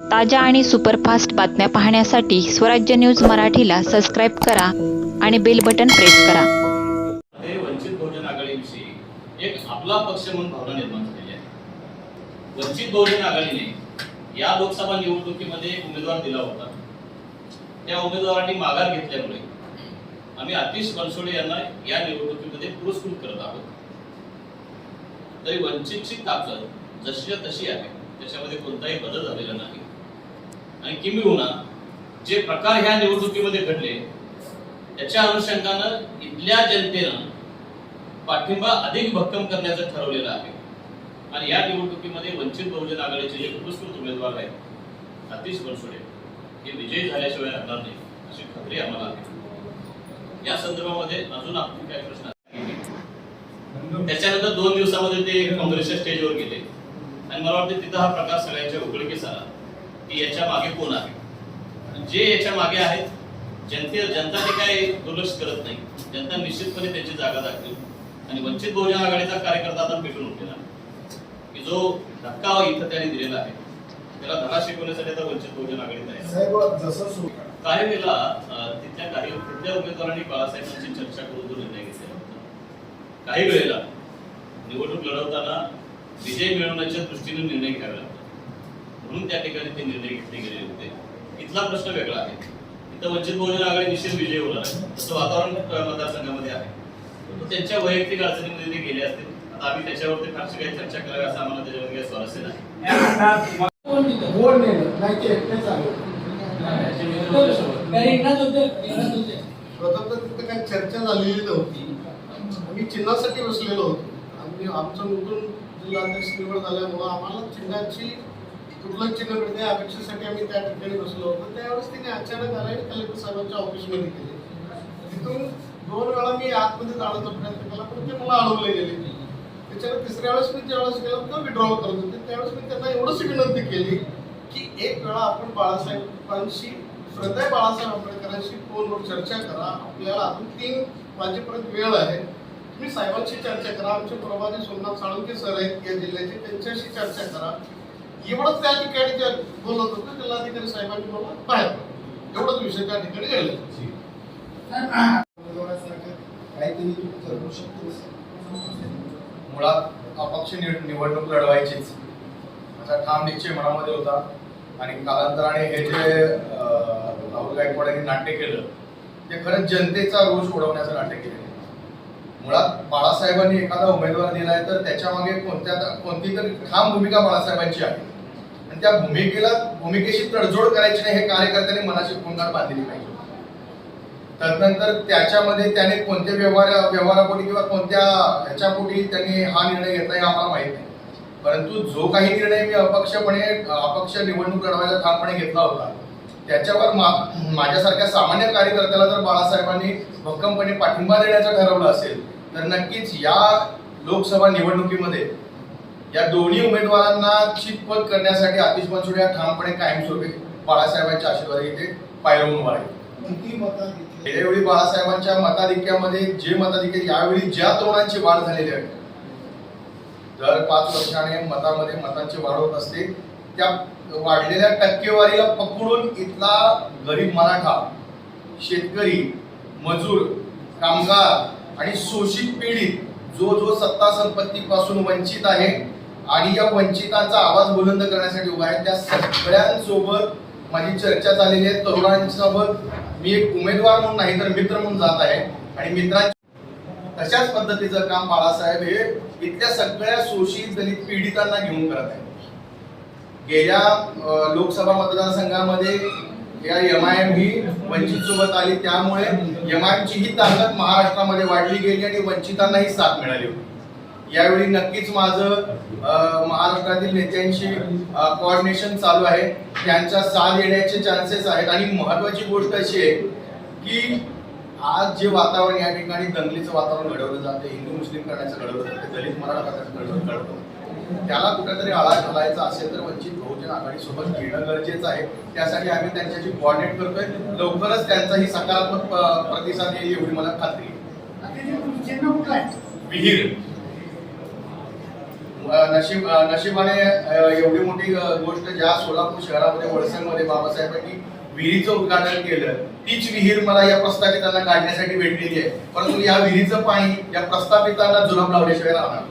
ताज्या आणि सुपरफास्ट बातम्या पाहण्यासाठी स्वराज्य न्यूज मराठीला सबस्क्राईब करा आणि बेल बटन प्रेस करा. ते वंचित बहुजन आघाडीविषयी एक आपला पक्ष म्हणून भावना निर्माण झालेली आहे. वंचित बहुजन आघाडीने या लोकसभा निवडणुकीमध्ये एक उमेदवार दिला होता. त्या उमेदवारांनी माघार घेतल्यामुळे आम्ही आतिश बनसोडे यांना या निवडणुकीमध्ये पुरस्कृत करत आहोत. तरी वंचितची ताकद जशीच्या तशी आहे. त्याच्यामध्ये कोणताही बदल झालेला नाही. आणि किंबहुना जे प्रकार ह्या निवडणुकीमध्ये घडले त्याच्या अनुषंगानं इथल्या जनतेनं पाठिंबा अधिक भक्कम खाण्याचं ठरवलेलं आहे. आणि या निवडणुकीमध्ये वंचित बहुजन आघाडीचे जे पुरस्कृत उमेदवार आहेत अतिश बनसोडे हे विजयी झाल्याशिवाय राहणार नाही अशी खात्री आम्हाला आहे. या संदर्भामध्ये अजून आपण काय प्रश्न? त्याच्यानंतर दोन दिवसामध्ये ते काँग्रेसच्या स्टेजवर गेले. आणि मला वाटतं तिथं हा प्रकार सगळ्यांच्या उघडकीस आला. की याच्या मागे कोण आहे? जे याच्या मागे आहेत जनते जनता ते काय दुर्लक्ष करत नाही. जनता निश्चितपणे त्याची जागा दाखवेल. आणि वंचित बहुजन आघाडीचा कार्यकर्ता आता पेटून उठलेला की जो धक्का इथं त्याने दिलेला आहे त्याला धडा शिकवण्यासाठी आता वंचित बहुजन आघाडीत आहे. काही वेळेला तिथल्या काही तिथल्या उमेदवारांनी बाळासाहेबांची चर्चा करून तो निर्णय घेतलेला होता. काही वेळेला निवडणूक लढवताना विजय मिळवण्याच्या दृष्टीने निर्णय घ्यावे लागतात म्हणून त्या ठिकाणी ते निर्णय घेतले गेले होते. इथला प्रश्न वेगळा आहे. इथं वंचित बहुजन आघाडी निश्चित विजय होणार आहे. तसं वातावरण मतदारसंघामध्ये आहे. परंतु त्यांच्या वैयक्तिक अडचणीमध्ये ते गेले असतील. आता आम्ही त्याच्यावरती फारशी काही चर्चा करावी असं आम्हाला त्याच्यावर काही स्वारस्य नाही. प्रथम तर तिथे काही चर्चा झालेली नव्हती. आम्ही चिन्हासाठी बसलेलो होतो. आम्ही आमचं नूतन जिल्हाध्यक्ष निवड झाल्यामुळं आम्हाला चिन्हाची कुठलं चिन्ह मिळते अपेक्षेसाठी आम्ही त्या ठिकाणी बसलो होतो. त्यावेळेस तिने अचानक आला आणि कलेक्टर साहेबांच्या ऑफिसमध्ये गेले. तिथून दोन वेळा मी आतमध्ये जाण्याचा प्रयत्न केला पण ते मला अडवले गेले त्याच्यावर तिसऱ्या वेळेस मी ज्यावेळेस गेलो तर विड्रॉल करत होते. त्यावेळेस मी त्यांना एवढंच विनंती केली की एक वेळा आपण बाळासाहेबांशी श्रद्धेय बाळासाहेब आंबेडकरांशी फोनवर चर्चा करा. आपल्याला अजून तीन वाजेपर्यंत वेळ आहे. तुम्ही साहेबांशी चर्चा करा. आमचे प्रभारी सोमनाथ साळुंके सर आहेत या जिल्ह्याचे त्यांच्याशी चर्चा करा. एवढंच त्या ठिकाणी बोलत होते जिल्हाधिकारी साहेबांनी मला बाहेर एवढंच विषय त्या ठिकाणी घडले काहीतरी शकतो मुळात अपक्ष निवडणूक लढवायचीच. असा ठाम निश्चय मनामध्ये होता. आणि कालांतराने हे जे राहुल गायकवाड यांनी नाट्य केलं ते खरंच जनतेचा रोष ओढवण्याचं नाट्य केलं मुळात बाळासाहेबांनी एखादा उमेदवार दिलाय तर त्याच्यामागे कोणत्या कोणती तरी ठाम भूमिका बाळासाहेबांची आहे. आणि त्या भूमिकेला भूमिकेशी तडजोड करायची नाही हे कार्यकर्त्यांनी मनाची कोंडाळ बांधली पाहिजे. तदनंतर त्याच्यामध्ये त्याने कोणत्या व्यवहार व्यवहारापोटी किंवा कोणत्या ह्याच्यापोटी त्यांनी हा निर्णय घेतला हे आम्हाला माहीत नाही. परंतु जो काही निर्णय मी अपक्षपणे अपक्ष निवडणूक लढवायला ठामपणे घेतला होता त्याच्यावर मा- माझ्यासारख्या सामान्य कार्यकर्त्याला जर बाळासाहेबांनी भक्कमपणे पाठिंबा देण्याचं ठरवलं असेल तर नक्कीच या लोकसभा निवडणुकीमध्ये या दोन्ही उमेदवारांना चितपत करण्यासाठी आतिश बनसोडे या ठामपणे कायमस्वरूपी बाळासाहेबांच्या आशीर्वाद इथे पायरवून घेतली यावेळी बाळासाहेबांच्या मताधिक्यामध्ये जे मताधिक्य यावेळी ज्या तरुणांची वाढ झालेली आहे दर पाच वर्षाने मतामध्ये मतांची वाढ होत असते. त्या वाढलेल्या टक्केवारीला पकडून इथला गरीब मराठा शेतकरी मजूर कामगार आणि शोषित पीडित जो जो सत्ता संपत्तीपासून वंचित आहे आणि या वंचितांचा आवाज बुलंद करण्यासाठी उभा आहे त्या सगळ्यांसोबत माझी चर्चा झालेली आहे. तरुणांसोबत मी एक उमेदवार म्हणून नाही तर मित्र म्हणून जात आहे. आणि मित्रांच्या तशाच पद्धतीचं काम बाळासाहेब हे इथल्या सगळ्या शोषित दलित पीडितांना घेऊन करत आहे गेल्या लोकसभा मतदारसंघामध्ये या एम आय एम ही वंचित सोबत आली. त्यामुळे एम आय ची ही ताकद महाराष्ट्रामध्ये वाढली गेली आणि वंचितांनाही साथ मिळाली होती. यावेळी नक्कीच माझं महाराष्ट्रातील नेत्यांशी कोऑर्डिनेशन चालू आहे. त्यांच्या साथ येण्याचे चान्सेस आहेत. आणि महत्वाची गोष्ट अशी आहे की आज जे वातावरण या ठिकाणी दंगलीचं वातावरण घडवलं जाते हिंदू मुस्लिम करण्याचं घडवलं जाते दलित मराठा करण्याचं घडवलं घडवलं त्याला कुठेतरी आळा घालायचा असेल तर वंचित बहुजन आघाडी सोबत घेणं गरजेचं आहे. त्यासाठी आम्ही त्यांच्याशी कोऑर्डिनेट करतोय. लवकरच त्यांचाही सकारात्मक प्रतिसाद येईल एवढी मला खात्री विहीर. नशीब नशिबाने एवढी मोठी गोष्ट ज्या सोलापूर शहरामध्ये वडसंमध्ये बाबासाहेबांनी विहिरीचं उद्घाटन केलं तीच विहीर मला या प्रस्थापितांना काढण्यासाठी भेटलेली आहे. परंतु या विहिरीचं पाणी या प्रस्थापितांना जुलाब लावल्याशिवाय राहणार.